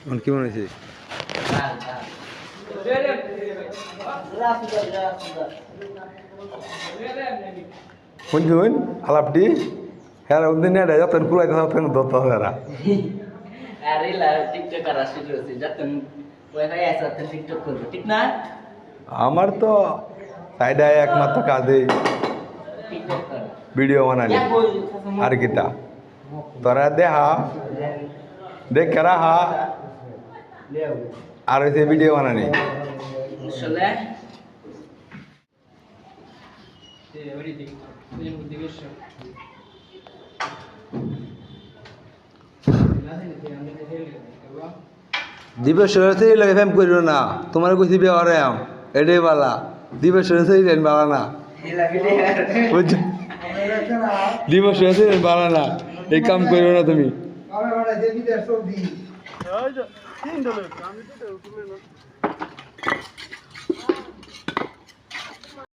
এখন কি মনে হয়েছে শুনছুন আলাপটি। হ্যাঁ ওদিন যতন কুলাইতে তখন ধরতে হবে আরে লা টিকটক করা শুরু হয়েছে যখন ওয়াইফাই আছে তখন টিকটক করব ঠিক না? আমার তো সাইডে একমাত্র কাজে ভিডিও বানালি আর কিতা তোরা দেহা দেখ রাহা আর হয়েছে ভিডিও বানানি। লাগে করিল না। তোমার কইছি বিয়ে করে আম। এটাই বালা। লেন বালা না। বুঝছ? দিবেশ সেই বালা না। এই কাম করিও না তুমি। বাড়াইতে নিতে সবজি আমি তো